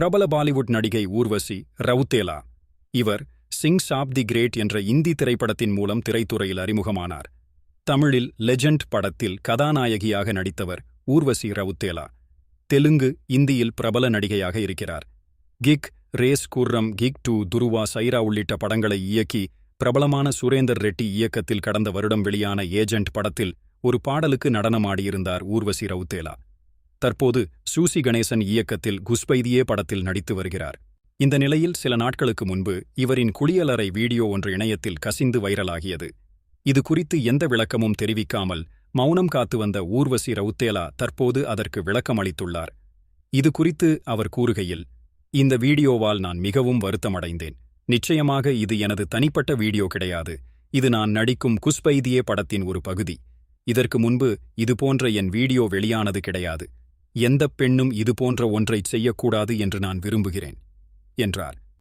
பிரபல பாலிவுட் நடிகை ஊர்வசி ரவுத்தேலா. இவர் சிங் சாப் தி கிரேட் என்ற இந்தி திரைப்படத்தின் மூலம் திரைத்துறையில் அறிமுகமானார். தமிழில் லெஜண்ட் படத்தில் கதாநாயகியாக நடித்தவர் ஊர்வசி ரவுத்தேலா. தெலுங்கு இந்தியில் பிரபல நடிகையாக இருக்கிறார். Kick race Gurram kick two Dhruva Sye Raa உள்ளிட்ட படங்களை இயக்கி பிரபலமான சுரேந்தர் ரெட்டி இயக்கத்தில் கடந்த வருடம் வெளியான ஏஜெண்ட் படத்தில் ஒரு பாடலுக்கு நடனமாடியிருந்தார் ஊர்வசி ரவுத்தேலா. தற்போது சூசி கணேசன் இயக்கத்தில் குஸ்பைதியே படத்தில் நடித்து வருகிறார். இந்த நிலையில் சில நாட்களுக்கு முன்பு இவரின் குளியலறை வீடியோ ஒன்று இணையத்தில் கசிந்து வைரலாகியது. இது குறித்து எந்த விளக்கமும் தெரிவிக்காமல் மௌனம் காத்து வந்த ஊர்வசி ரவுத்தேலா தற்போது அதற்கு விளக்கம் அளித்துள்ளார் இது குறித்து அவர் கூறுகையில் இந்த வீடியோவால் நான் மிகவும் வருத்தமடைந்தேன். நிச்சயமாக இது எனது தனிப்பட்ட வீடியோ கிடையாது. இது நான் நடிக்கும் குஸ்பைதியே படத்தின் ஒரு பகுதி. இதற்கு முன்பு இதுபோன்ற என் வீடியோ வெளியானது கிடையாது. எந்தப் பெண்ணும் இதுபோன்ற ஒன்றைச் செய்யக்கூடாது என்று நான் விரும்புகிறேன் என்றார்.